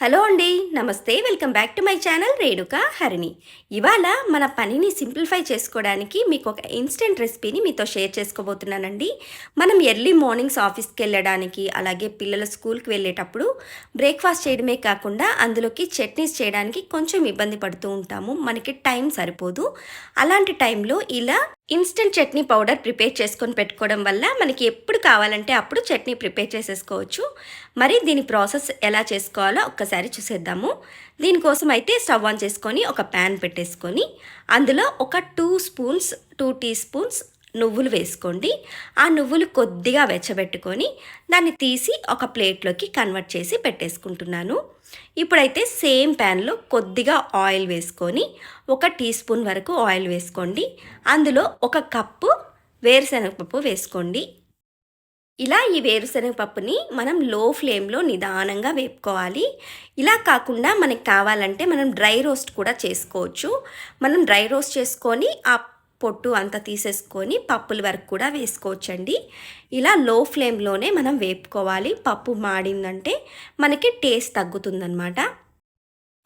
Hello అండి నమస్తే welcome back to my channel Renuka Harini. ఇవాళ మన పనిని సింప్లిఫై చేసుకోవడానికి మీకు ఒక ఇన్స్టెంట్ రెసిపీని మీతో షేర్ చేసుకోబోతున్నానండి. మనం ఎర్లీ మార్నింగ్స్ ఆఫీస్కి వెళ్ళడానికి అలాగే పిల్లల స్కూల్కి వెళ్ళేటప్పుడు బ్రేక్ఫాస్ట్ చేయడమే కాకుండా అందులోకి చట్నీస్ చేయడానికి కొంచెం ఇబ్బంది పడుతూ ఉంటాము. మనకి టైం సరిపోదు. అలాంటి టైంలో ఇలా ఇన్స్టెంట్ చట్నీ పౌడర్ ప్రిపేర్ చేసుకొని పెట్టుకోవడం వల్ల మనకి ఎప్పుడు కావాలంటే అప్పుడు చట్నీ ప్రిపేర్ చేసేసుకోవచ్చు. మరి దీని ప్రాసెస్ ఎలా చేసుకోవాలో ఒక్కసారి చూసేద్దాము. దీనికోసం అయితే స్టవ్ ఆన్ చేసుకొని ఒక ప్యాన్ పెట్టేసుకొని అందులో ఒక two spoons two teaspoons నువ్వులు వేసుకోండి. ఆ నువ్వులు కొద్దిగా వెచ్చబెట్టుకొని దాన్ని తీసి ఒక ప్లేట్లోకి కన్వర్ట్ చేసి పెట్టేసుకుంటున్నాను. ఇప్పుడైతే సేమ్ ప్యాన్లో కొద్దిగా ఆయిల్ వేసుకొని ఒక టీ స్పూన్ వరకు ఆయిల్ వేసుకోండి. అందులో ఒక కప్పు వేరుశనగపప్పు వేసుకోండి. ఇలా ఈ వేరుశనగ పప్పుని మనం లో ఫ్లేమ్లో నిదానంగా వేపుకోవాలి. ఇలా కాకుండా మనకి కావాలంటే మనం డ్రై రోస్ట్ కూడా చేసుకోవచ్చు. మనం డ్రై రోస్ట్ చేసుకొని ఆ పొట్టు అంతా తీసేసుకొని పప్పుల వరకు కూడా వేసుకోవచ్చండి. ఇలా లో ఫ్లేమ్లోనే మనం వేపుకోవాలి. పప్పు మాడిందంటే మనకి టేస్ట్ తగ్గుతుందనమాట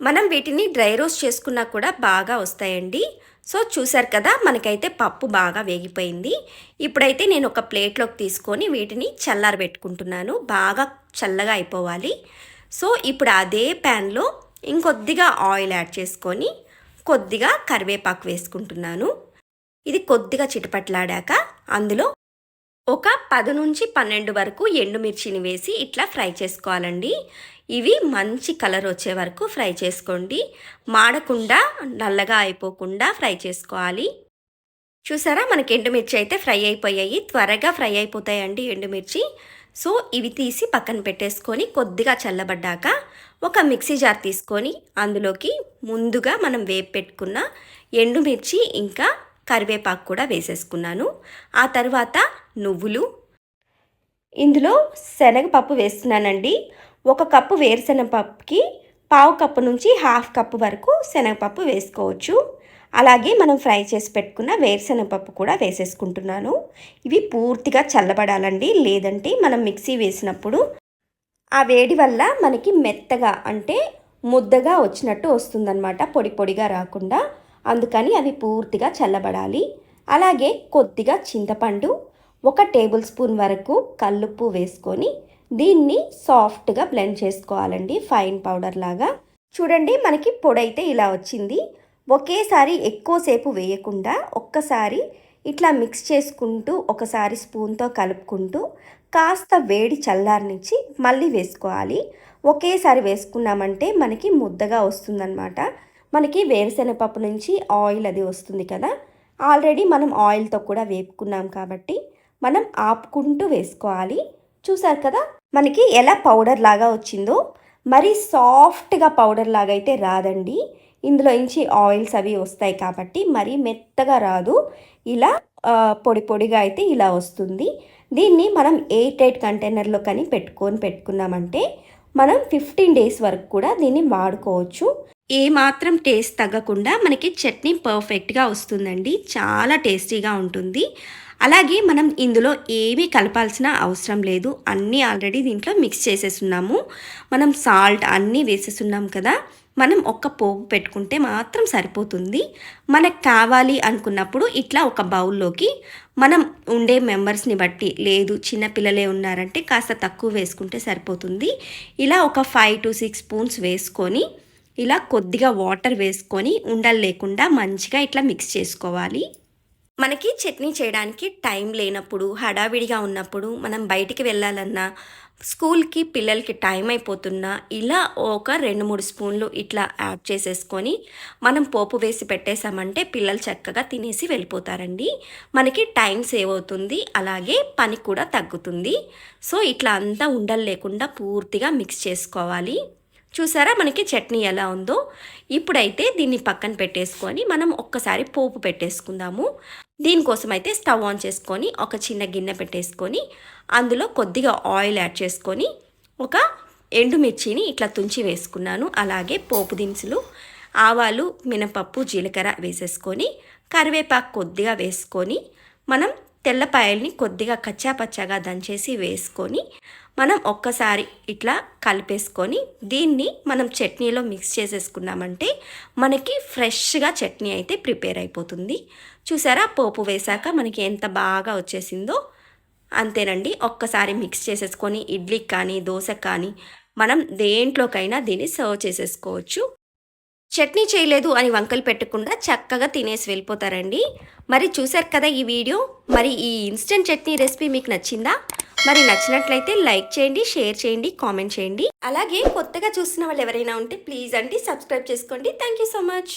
మనం వీటిని డ్రై రోస్ట్ చేసుకున్నా కూడా బాగా వస్తాయండి. సో చూసారు కదా మనకైతే పప్పు బాగా వేగిపోయింది. ఇప్పుడైతే నేను ఒక ప్లేట్లోకి తీసుకొని వీటిని చల్లారబెట్టుకుంటున్నాను బాగా చల్లగా అయిపోవాలి. సో ఇప్పుడు అదే ప్యాన్లో ఇంకొద్దిగా ఆయిల్ యాడ్ చేసుకొని కొద్దిగా కరివేపాకు వేసుకుంటున్నాను. ఇది కొద్దిగా చిటపట్లాడాక అందులో ఒక పది నుంచి పన్నెండు వరకు ఎండుమిర్చిని వేసి ఇట్లా ఫ్రై చేసుకోవాలండి. ఇవి మంచి కలర్ వచ్చే వరకు ఫ్రై చేసుకోండి. మాడకుండా నల్లగా అయిపోకుండా ఫ్రై చేసుకోవాలి. చూసారా? మనకి ఎండుమిర్చి అయితే ఫ్రై అయిపోయాయి. త్వరగా ఫ్రై అయిపోతాయండి ఎండుమిర్చి. సో ఇవి తీసి పక్కన పెట్టేసుకొని కొద్దిగా చల్లబడ్డాక ఒక మిక్సీ జార్ తీసుకొని అందులోకి ముందుగా మనం వేపు పెట్టుకున్న ఎండుమిర్చి ఇంకా కరివేపాకు కూడా వేసేసుకున్నాను. ఆ తర్వాత నువ్వులు. ఇందులో శనగపప్పు వేస్తున్నానండి. ఒక కప్పు వేరుశనగపప్పుకి పావు కప్పు నుంచి హాఫ్ కప్పు వరకు శనగపప్పు వేసుకోవచ్చు. అలాగే మనం ఫ్రై చేసి పెట్టుకున్న వేరుశనగపప్పు కూడా వేసేసుకుంటున్నాను. ఇవి పూర్తిగా చల్లబడాలండి. లేదంటే మనం మిక్సీ వేసినప్పుడు ఆ వేడి వల్ల మనకి మెత్తగా అంటే ముద్దగా వచ్చినట్టు వస్తుందన్నమాట. పొడి పొడిగా రాకుండా. అందుకని అవి పూర్తిగా చల్లబడాలి. అలాగే కొద్దిగా చింతపండు ఒక టేబుల్ స్పూన్ వరకు కల్లుప్పు వేసుకొని దీన్ని సాఫ్ట్గా బ్లెండ్ చేసుకోవాలండి ఫైన్ పౌడర్ లాగా. చూడండి మనకి పొడి అయితే ఇలా వచ్చింది. ఒకేసారి ఎక్కువసేపు వేయకుండా ఒక్కసారి ఇట్లా మిక్స్ చేసుకుంటూ ఒకసారి స్పూన్తో కలుపుకుంటూ కాస్త వేడి చల్లారనిచ్చి మళ్ళీ వేసుకోవాలి. ఒకేసారి వేసుకున్నామంటే మనకి ముద్దగా వస్తుందన్నమాట. మనకి వేరుశెనగపప్పు నుంచి ఆయిల్ అది వస్తుంది కదా. ఆల్రెడీ మనం ఆయిల్తో కూడా వేపుకున్నాం కాబట్టి మనం ఆపుకుంటూ వేసుకోవాలి. చూసారు కదా మనకి ఎలా పౌడర్ లాగా వచ్చిందో. మరి సాఫ్ట్గా పౌడర్ లాగా అయితే రాదండి. ఇందులో నుంచి ఆయిల్స్ అవి వస్తాయి కాబట్టి మరీ మెత్తగా రాదు. ఇలా పొడి పొడిగా అయితే ఇలా వస్తుంది. దీన్ని మనం ఎయిట్ ఎయిట్ కంటైనర్లో కానీ పెట్టుకొని పెట్టుకున్నామంటే మనం ఫిఫ్టీన్ డేస్ వరకు కూడా దీన్ని వాడుకోవచ్చు. ఏ మాత్రం టేస్ట్ తగ్గకుండా మనకి చట్నీ పర్ఫెక్ట్గా వస్తుందండి. చాలా టేస్టీగా ఉంటుంది. అలాగే మనం ఇందులో ఏమీ కలపాల్సిన అవసరం లేదు. అన్నీ ఆల్రెడీ దీంట్లో మిక్స్ చేసేస్తున్నాము మనం సాల్ట్ అన్నీ వేసేస్తున్నాం కదా మనం ఒక్క పోపు పెట్టుకుంటే మాత్రం సరిపోతుంది. మనకు కావాలి అనుకున్నప్పుడు ఇట్లా ఒక బౌల్లోకి మనం ఉండే మెంబర్స్ని బట్టి లేదు చిన్నపిల్లలే ఉన్నారంటే కాస్త తక్కువ వేసుకుంటే సరిపోతుంది. ఇలా ఒక ఫైవ్ టు సిక్స్ స్పూన్స్ వేసుకొని ఇలా కొద్దిగా వాటర్ వేసుకొని ఉండలు లేకుండా మంచిగా ఇట్లా మిక్స్ చేసుకోవాలి. మనకి చట్నీ చేయడానికి టైం లేనప్పుడు హడావిడిగా ఉన్నప్పుడు మనం బయటికి వెళ్ళాలన్నా స్కూల్కి పిల్లలకి టైం అయిపోతున్నా ఇలా ఒక రెండు మూడు స్పూన్లు ఇట్లా యాడ్ చేసేసుకొని మనం పోపు వేసి పెట్టేశామంటే పిల్లలు చక్కగా తినేసి వెళ్ళిపోతారండి. మనకి టైం సేవ్ అవుతుంది అలాగే పని కూడా తగ్గుతుంది. సో ఇట్లా అంతా ఉండలు లేకుండా పూర్తిగా మిక్స్ చేసుకోవాలి. చూసారా? మనకి చట్నీ ఎలా ఉందో? ఇప్పుడైతే దీన్ని పక్కన పెట్టేసుకొని మనం ఒక్కసారి పోపు పెట్టేసుకుందాము. దీనికోసం అయితే స్టవ్ ఆన్ చేసుకొని ఒక చిన్న గిన్నె పెట్టేసుకొని అందులో కొద్దిగా ఆయిల్ యాడ్ చేసుకొని ఒక ఎండుమిర్చిని ఇట్లా తుంచి వేసుకున్నాను. అలాగే పోపు దినుసులు ఆవాలు మినపప్పు జీలకర్ర వేసేసుకొని కరివేపాకు కొద్దిగా వేసుకొని మనం తెల్లపాయల్ని కొద్దిగా కచ్చా పచ్చాగా దంచేసి వేసుకొని మనం ఒక్కసారి ఇట్లా కలిపేసుకొని దీన్ని మనం చట్నీలో మిక్స్ చేసేసుకున్నామంటే మనకి ఫ్రెష్గా చట్నీ అయితే ప్రిపేర్ అయిపోతుంది. చూసారా? పోపు వేశాక మనకి ఎంత బాగా వచ్చేసిందో అంతేనండి. ఒక్కసారి మిక్స్ చేసేసుకొని ఇడ్లీకి కానీ దోశ కానీ మనం దేంట్లోకైనా దీన్ని సర్వ్ చేసేసుకోవచ్చు. చట్నీ చేయలేదు అని వంకలు పెట్టకుండా చక్కగా తినేసి వెళ్ళిపోతారండి. మరి చూశారు కదా ఈ వీడియో? మరి ఈ ఇన్స్టెంట్ చట్నీ రెసిపీ మీకు నచ్చిందా? మరి నచ్చినట్లయితే లైక్ చేయండి షేర్ చేయండి కామెంట్ చేయండి. అలాగే కొత్తగా చూసిన వాళ్ళు ఎవరైనా ఉంటే ప్లీజ్ అండి సబ్స్క్రైబ్ చేసుకోండి. Thank you so much.